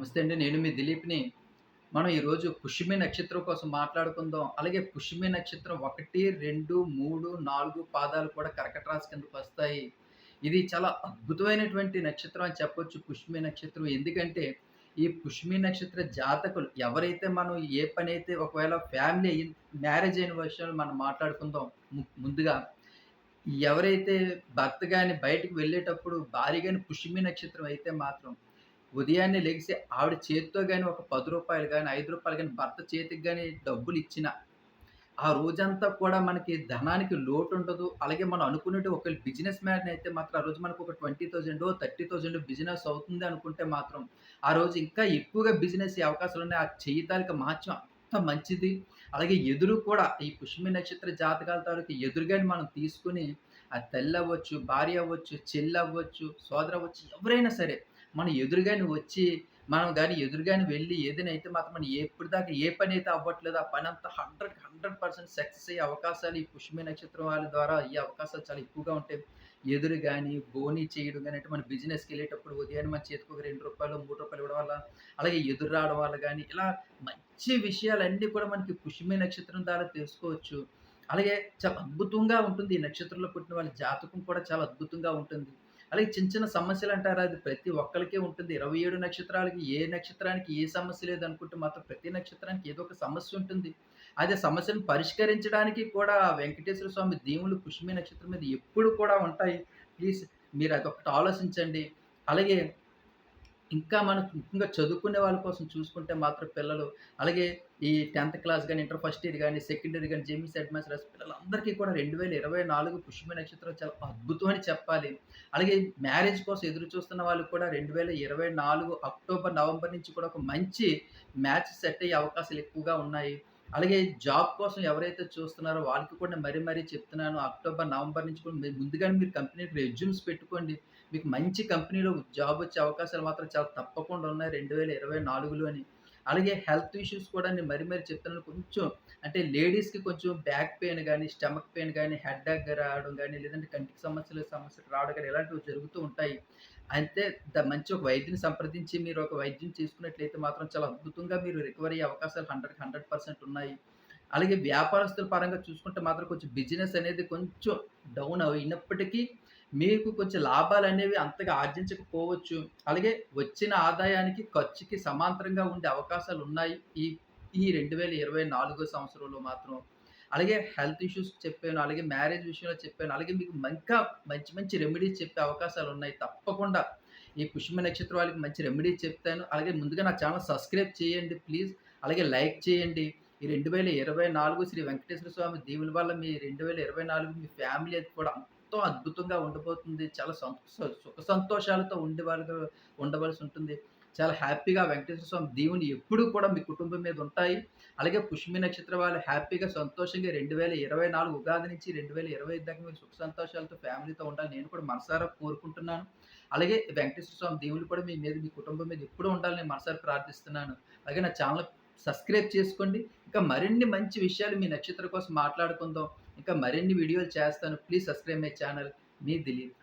నమస్తే అండి. నేను మీ దిలీప్‌ని. మనం ఈరోజు పుష్యమి నక్షత్రం కోసం మాట్లాడుకుందాం. అలాగే పుష్యమి నక్షత్రం 1, 2, 3, 4 పాదాలు కూడా కర్కట రాశి కిందకొస్తాయి. ఇది చాలా అద్భుతమైనటువంటి నక్షత్రం అని చెప్పొచ్చు పుష్యమి నక్షత్రం. ఎందుకంటే ఈ పుష్యమి నక్షత్ర జాతకులు ఎవరైతే మనం ఏ పనైతే ఒకవేళ ఫ్యామిలీ అయ్యి మ్యారేజ్ అయిన విషయాలు మనం మాట్లాడుకుందాం ము ముందుగా. ఎవరైతే భర్త కానీ బయటికి వెళ్ళేటప్పుడు భార్య కానీ పుష్యమి నక్షత్రం అయితే మాత్రం ఉదయాన్నే లెగిసి ఆవిడ చేతితో కానీ ఒక పది రూపాయలు కానీ ఐదు రూపాయలు కానీ భర్త చేతికి కానీ డబ్బులు ఇచ్చిన ఆ రోజంతా కూడా మనకి ధనానికి లోటు ఉండదు అలాగే మనం అనుకున్నట్టు ఒకవేళ బిజినెస్ మ్యాన్ అయితే మాత్రం ఆ రోజు మనకు ఒక 20,000 30,000 బిజినెస్ అవుతుంది అనుకుంటే మాత్రం, ఆ రోజు ఇంకా ఎక్కువగా బిజినెస్ అయ్యే అవకాశాలున్నాయి. ఆ చేయటానికి మహత్యం అంత మంచిది. అలాగే ఎదురు కూడా ఈ పుష్మి నక్షత్ర జాతకాల తాలూకా ఎదురుగాని మనం తీసుకొని, తెల్ల అవ్వచ్చు భార్య అవ్వచ్చు, చెల్లి అవ్వచ్చు సోదర అవ్వచ్చు ఎవరైనా సరే మన ఎదురుగాని వచ్చి, మనం కానీ ఎదురుగాని వెళ్ళి ఏదైనా అయితే మాత్రం మనం ఎప్పటిదాకా ఏ పని అయితే అవ్వట్లేదు ఆ పని అంతా హండ్రెడ్ హండ్రెడ్ పర్సెంట్ సక్సెస్ అయ్యే అవకాశాలు ఈ పుష్మి నక్షత్రం వాళ్ళ ద్వారా అయ్యే అవకాశాలు చాలా ఎక్కువగా ఉంటాయి. ఎదురు కానీ బోనీ చేయడం కానీ అంటే మన బిజినెస్‌కెళ్ళేటప్పుడు ఉదయాన్నే మన చేతికి ఒక రెండు రూపాయలు మూడు రూపాయలు ఇవ్వడం వల్ల, అలాగే ఎదురు రావడం వల్ల కానీ ఇలా మంచి విషయాలన్నీ కూడా మనకి పుష్మి నక్షత్రం ద్వారా తెలుసుకోవచ్చు. అలాగే చాలా అద్భుతంగా ఉంటుంది. ఈ నక్షత్రంలో పుట్టిన వాళ్ళ జాతకం కూడా చాలా అద్భుతంగా ఉంటుంది. అలాగే చిన్న చిన్న సమస్యలు అంటారు అది ప్రతి ఒక్కరికే ఉంటుంది. 27 నక్షత్రాలకి ఏ నక్షత్రానికి ఏ సమస్య లేదనుకుంటే మాత్రం ప్రతి నక్షత్రానికి ఏదో ఒక సమస్య ఉంటుంది. అదే సమస్యను పరిష్కరించడానికి కూడా వెంకటేశ్వర స్వామి దీవెనలు పుష్మి నక్షత్రం మీద ఎప్పుడు కూడా ఉంటాయి. ప్లీజ్ మీరు అదొకటి ఆలోచించండి. అలాగే ఇంకా మనం ముఖ్యంగా చదువుకునే వాళ్ళ కోసం చూసుకుంటే మాత్రం పిల్లలు అలాగే ఈ 10థ్ క్లాస్ కానీ ఇంటర్ ఫస్ట్ ఇయర్ కానీ సెకండ్ ఇయర్ గాని, జేఈఈ సెట్ కూడా రెండు పిల్లలందరికీ కూడా 2024 పుష్యమి నక్షత్రం చాలా అద్భుతం అని చెప్పాలి. అలాగే మ్యారేజ్ కోసం ఎదురు చూస్తున్న వాళ్ళకి కూడా 2024 అక్టోబర్, నవంబర్ నుంచి కూడా ఒక మంచి మ్యాచ్ సెట్ అయ్యే అవకాశాలు ఎక్కువగా ఉన్నాయి. అలాగే జాబ్ కోసం ఎవరైతే చూస్తున్నారో వాళ్ళకి కూడా మరీ మరీ చెప్తున్నాను. అక్టోబర్, నవంబర్ నుంచి కూడా మీరు ముందుగానే మీరు కంపెనీకి రెజ్యూమ్స్ పెట్టుకోండి. మీకు మంచి కంపెనీలో జాబ్ వచ్చే అవకాశాలు మాత్రం చాలా తప్పకుండా ఉన్నాయి 2024లోని. అలాగే హెల్త్ ఇష్యూస్ కూడా నేను మరీ మరీ చెప్తున్నాను. కొంచెం అంటే లేడీస్‌కి కొంచెం బ్యాక్ పెయిన్ కానీ స్టమక్ పెయిన్ గాని, హెడ్‌ఏక్ రావడం కానీ లేదంటే కంటికి సమస్యలు సమస్యలు రావడం కానీ ఇలాంటివి జరుగుతూ ఉంటాయి. అయితే ద మంచి ఒక వైద్యుని సంప్రదించి మీరు ఒక వైద్యం చేసుకున్నట్లయితే మాత్రం చాలా అద్భుతంగా మీరు రికవరీ అయ్యే అవకాశాలు 100కి 100% ఉన్నాయి. అలాగే వ్యాపారస్తుల పరంగా చూసుకుంటే మాత్రం కొంచెం బిజినెస్ అనేది కొంచెం డౌన్ అయినప్పటికీ మీకు కొంచెం లాభాలు అనేవి అంతగా ఆర్జించకపోవచ్చు. అలాగే వచ్చిన ఆదాయానికి, ఖర్చుకి సమాంతరంగా ఉండే అవకాశాలు ఉన్నాయి ఈ ఈ 2024 సంవత్సరంలో మాత్రం. అలాగే హెల్త్ ఇష్యూస్ చెప్పాను. అలాగే మ్యారేజ్ విషయంలో చెప్పాను. అలాగే మీకు ఇంకా మంచి మంచి రెమెడీస్ చెప్పే అవకాశాలు ఉన్నాయి తప్పకుండా ఈ పుష్మ నక్షత్రం వాళ్ళకి మంచి రెమెడీస్ చెప్తాను. అలాగే ముందుగా నా ఛానల్ సబ్స్క్రైబ్ చేయండి ప్లీజ్. అలాగే లైక్ చేయండి. ఈ 2024 శ్రీ వెంకటేశ్వర స్వామి దీవుల వల్ల మీ 2024 మీ ఫ్యామిలీ అది కూడా ఎంతో అద్భుతంగా ఉండబోతుంది. చాలా సుఖ సంతోషాలతో ఉండేవాళ్ళుగా ఉండవలసి ఉంటుంది. చాలా హ్యాపీగా వెంకటేశ్వర స్వామి దేవుని ఎప్పుడు కూడా మీ కుటుంబం మీద ఉంటాయి. అలాగే పుష్మి నక్షత్రం వాళ్ళు హ్యాపీగా, సంతోషంగా 2024 ఉగాది నుంచి 2025 దాకా మీరు సుఖ సంతోషాలతో ఫ్యామిలీతో ఉండాలి నేను కూడా మనసారా కోరుకుంటున్నాను. అలాగే వెంకటేశ్వర స్వామి దీవెనలు కూడా మీ మీద, మీ కుటుంబం మీద ఎప్పుడూ ఉండాలని మనసారి ప్రార్థిస్తున్నాను. అలాగే నా ఛానల్ సబ్స్క్రైబ్ చేసుకోండి. ఇంకా మరిన్ని మంచి విషయాలు మీ నక్షత్రం కోసం మాట్లాడుకుందాం. ఇంకా మరిన్ని వీడియోలు చేస్తాను. Please subscribe my channel. Me Dilip.